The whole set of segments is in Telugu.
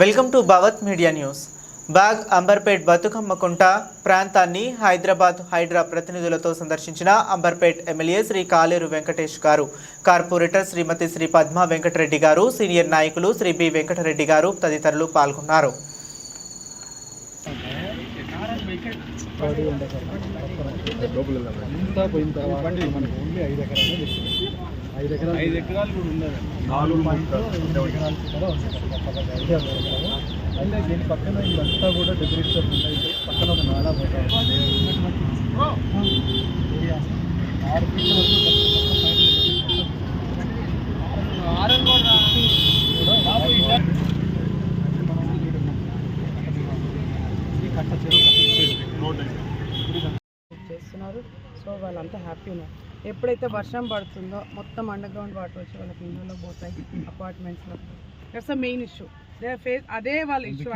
Welcome to Bhavat media news. Bagh Amberpet Bathukamma Kunta ప్రాంతాన్ని హైదరాబాద్ హైడ్రా ప్రతినిధులతో సందర్శించిన అంబర్పేట్ ఎమ్మెల్యే శ్రీ కాలేరు వెంకటేష్ గారు. కార్పొరేటర్ శ్రీమతి శ్రీ పద్మా వెంకటరెడ్డి గారు సీనియర్ నాయకులు శ్రీ బి వెంకటరెడ్డి గారు తదితరులు పాల్గొన్నారు. ఇంత ఐదు ఎకరాలు ఐదు ఎకరాలు కూడా ఉన్నది నాలుగు అయితే దీని పక్కన ఇదంతా కూడా డెకరేషన్ ఉంటాయి పక్కన ఒక నాలా పోతా ఆరు ఫీట్ల చేస్తున్నారు. సో వాళ్ళంతా హ్యాపీ ఉన్నారు ఎప్పుడైతే వర్షం పడుతుందో మొత్తం అండర్ గ్రౌండ్ వాటర్ వచ్చి వాళ్ళకి ఇళ్ళలో పోతాయి అపార్ట్మెంట్స్లో దట్స్ ద మెయిన్ ఇష్యూ అదే వాళ్ళ ఇష్యూ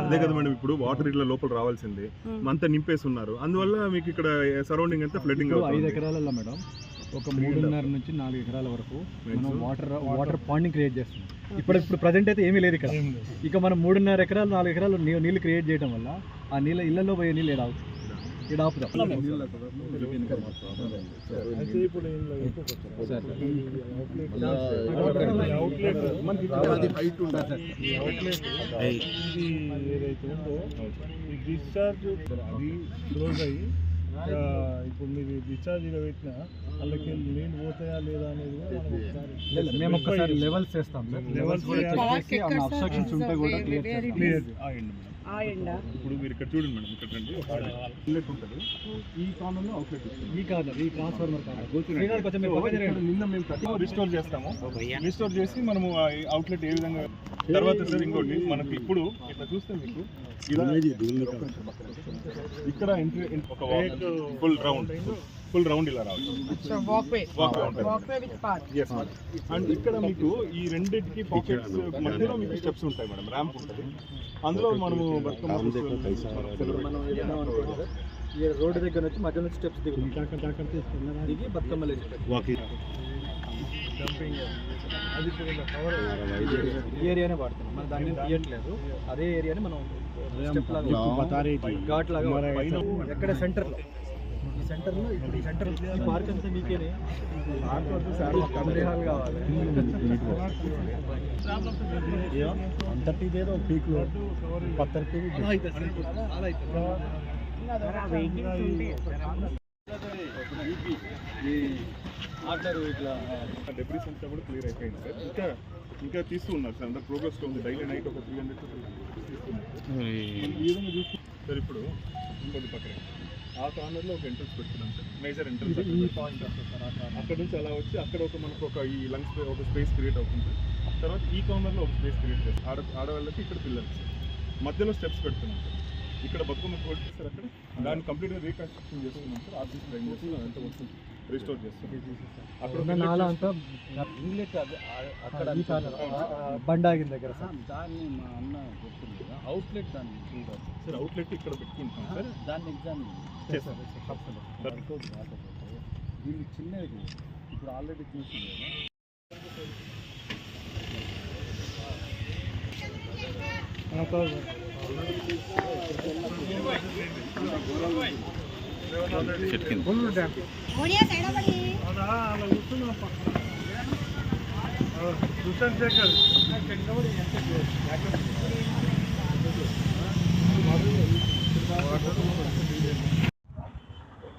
అదే కదా మేడం ఇప్పుడు వాటర్ ఇట్లా లోపల రావాల్సిందే. అంతా నింపేసి ఉన్నారు అందువల్ల మీకు ఇక్కడ సరౌండింగ్ అంతా ఫ్లడ్డింగ్ ఇప్పుడు ఐదు ఎకరాలలో మేడం ఒక మూడున్నర నుంచి నాలుగు ఎకరాల వరకు మనం వాటర్ వాటర్ పాండింగ్ క్రియేట్ చేస్తున్నాం. ఇప్పుడు ఇప్పుడు ప్రజెంట్ అయితే ఏమీ లేదు ఇక్కడ. ఇక మనం మూడున్నర ఎకరాలు నాలుగు ఎకరాలు నీళ్ళు క్రియేట్ చేయడం వల్ల ఆ నీళ్ళ ఇళ్ళలో పోయే నీళ్ళు ఏడ ఈడ ఆపుదాం ఇది ఏదైతే ఉందో ఈ డిశ్చార్జ్ అది క్లోజ్ అయ్యి ఆ, ఇప్పుడు మీరు డిశ్చార్జ్ ఇలా పెట్టినా వాళ్ళకి నీళ్ళు పోతాయా లేదా అనేది ఒకసారి మేము ఒక్కసారి లెవెల్స్ చేస్తాం లెవెల్స్ చేసి అబ్స్ట్రక్షన్స్ ఉంటే కూడా క్లియర్ మేడం? ఆ ఎండ ఇప్పుడు మీరు ఇక్కడ చూడండి మేడం ఇక్కడ రండి. ఇన్లెట్ ఉంటుంది. ఈ కార్నర్లో అవుట్లెట్ ఈ కాదు ఈ ట్రాన్స్ఫార్మర్ కాదు. నిన్న మేము రిస్టోర్ చేస్తాము. రిస్టోర్ చేసి మనము అవుట్లెట్ ఏ విధంగా తర్వాత సార్ ఇంకోటి మనకి ఇప్పుడు ఇట్లా చూస్తే మీకు ఇక్కడ ఎంట్రీ ఒక ఫుల్ రౌండ్ ఫుల్ రౌండ్ ఇలా రావాలి అండ్ ఇక్కడ మీకు ఈ రెండింటికి పాకెట్స్ మధ్యలో మీకు స్టెప్స్ ఉంటాయి మేడం ర్యాంప్ ఉంటుంది. అందులో మనము రోడ్డు దగ్గర నుంచి మధ్య నుంచి స్టెప్స్ దిగుతాం. దిగి బతుకమ్మ అది అయ్యింది. ఈ ఏరియానే వాడుతున్నాం మనం దాన్ని తీయట్లేదు అదే ఏరియాని మనం స్టెప్ లాగా ఘాట్ లాగా ఎక్కడ సెంటర్లో ఈ సెంటర్లో ఇప్పుడు ఈ సెంటర్ ఈ పార్క్ అంతా మీకేనే కమిటీ హాల్ కావాలి అంతటిదేదో పీక్లో పత్తర్ పీక్ ఇట్లా డెబ్రిస్ అంతా కూడా క్లియర్ అయిపోయింది సార్. ఇంకా ఇంకా తీస్తూ సార్. అందరు ప్రోగ్రెస్ ఉంది. డైలీ నైట్ ఒక త్రీ హండ్రెడ్ ఈ విధంగా చూస్తూ సార్ ఇప్పుడు ఇంకొద్ది పక్కన. ఆ కార్నర్లో ఒక ఎంట్రన్స్ పెడుతున్నాం సార్. మేజర్ ఎంట్రన్స్ ఈ పాయింట్ వస్తుంది సార్ అక్కడ నుంచి అలా వచ్చి అక్కడ ఒక మనకు ఒక ఈ లంగ్స్ ఒక స్పేస్ క్రియేట్ అవుతుంది తర్వాత ఈ కార్నర్లో ఒక స్పేస్ క్రియేట్ చేస్తాం ఆడ ఆడవాళ్ళకి ఇక్కడ పిల్లలకి మధ్యలో స్టెప్స్ పెడుతున్నాం సార్. ఇక్కడ బతుకమ్మ కోట్ సార్ అక్కడ దాన్ని కంప్లీట్గా రీకన్స్ట్రక్షన్ చేస్తున్నాం సార్ ఆర్టిస్ట్ ట్రైన్ చేస్తున్నాం అంతా మొత్తం రిస్టోర్ చేస్తాం అక్కడ ఉన్న నాలా అంతా ఈ కార్నర్ బండ ఆగిన దగ్గర సార్ దాన్ని మా అన్న చెప్తుంది కదా అవుట్లెట్ దాన్ని చూడాలి సార్ అవుట్లెట్ ఇక్కడ పెట్టుకుంటాం సార్ దాన్ని ఎగ్జామిన్ చేస్తాం కాకపోతే వీళ్ళు చిన్నది ఇప్పుడు ఆల్రెడీ చూసింది కదా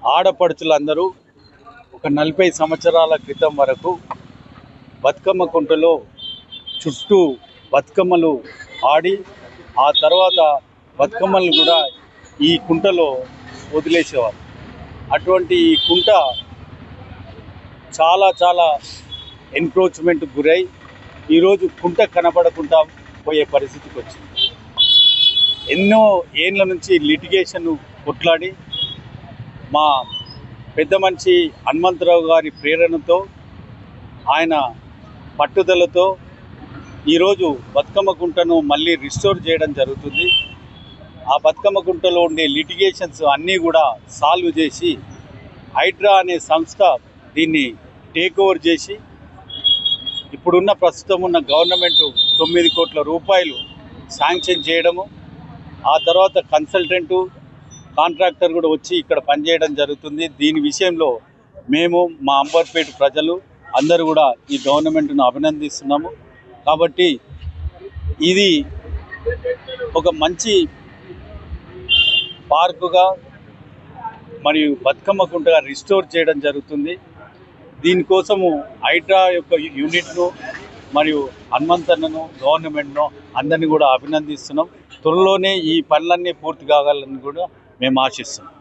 ఆడపడుచులందరూ ఒక నలభై సంవత్సరాల క్రితం వరకు బతుకమ్మ కుంటలో చుట్టూ బతుకమ్మలు ఆడి ఆ తర్వాత బతుకమ్మల్ని కూడా ఈ కుంటలో వదిలేసేవారు. అటువంటి ఈ కుంట చాలా చాలా ఎన్క్రోచ్మెంట్ గురై ఈరోజు కుంట కనబడకుండా పోయే పరిస్థితికి వచ్చింది. ఎన్నో ఏండ్ల నుంచి లిటిగేషన్ కొట్లాడి మా పెద్ద మనిషి హనుమంతరావు గారి ప్రేరణతో ఆయన పట్టుదలతో ఈరోజు బతుకమ్మ గుంటను మళ్ళీ రిస్టోర్ చేయడం జరుగుతుంది. ఆ బతుకమ్మ గుంటలో ఉండే లిటిగేషన్స్ అన్నీ కూడా సాల్వ్ చేసి హైడ్రా అనే సంస్థ దీన్ని టేక్ ఓవర్ చేసి ఇప్పుడున్న ప్రస్తుతం ఉన్న గవర్నమెంట్ తొమ్మిది కోట్ల రూపాయలు శాంక్షన్ చేయడము ఆ తర్వాత కన్సల్టెంటు కాంట్రాక్టర్ కూడా వచ్చి ఇక్కడ పనిచేయడం జరుగుతుంది. దీని విషయంలో మేము మా అంబర్పేట ప్రజలు అందరూ కూడా ఈ గవర్నమెంట్ను అభినందిస్తున్నాము. కాబట్టి ఇది ఒక మంచి పార్కుగా మరియు బతుకమ్మ కుంటగా రిస్టోర్ చేయడం జరుగుతుంది. దీనికోసము హైడ్రా యొక్క యూనిట్ను మరియు హనుమంతన్నను గవర్నమెంట్ను అందరినీ కూడా అభినందిస్తున్నాం. త్వరలోనే ఈ పనులన్నీ పూర్తి కావాలని కూడా మేము ఆశిస్తున్నాం.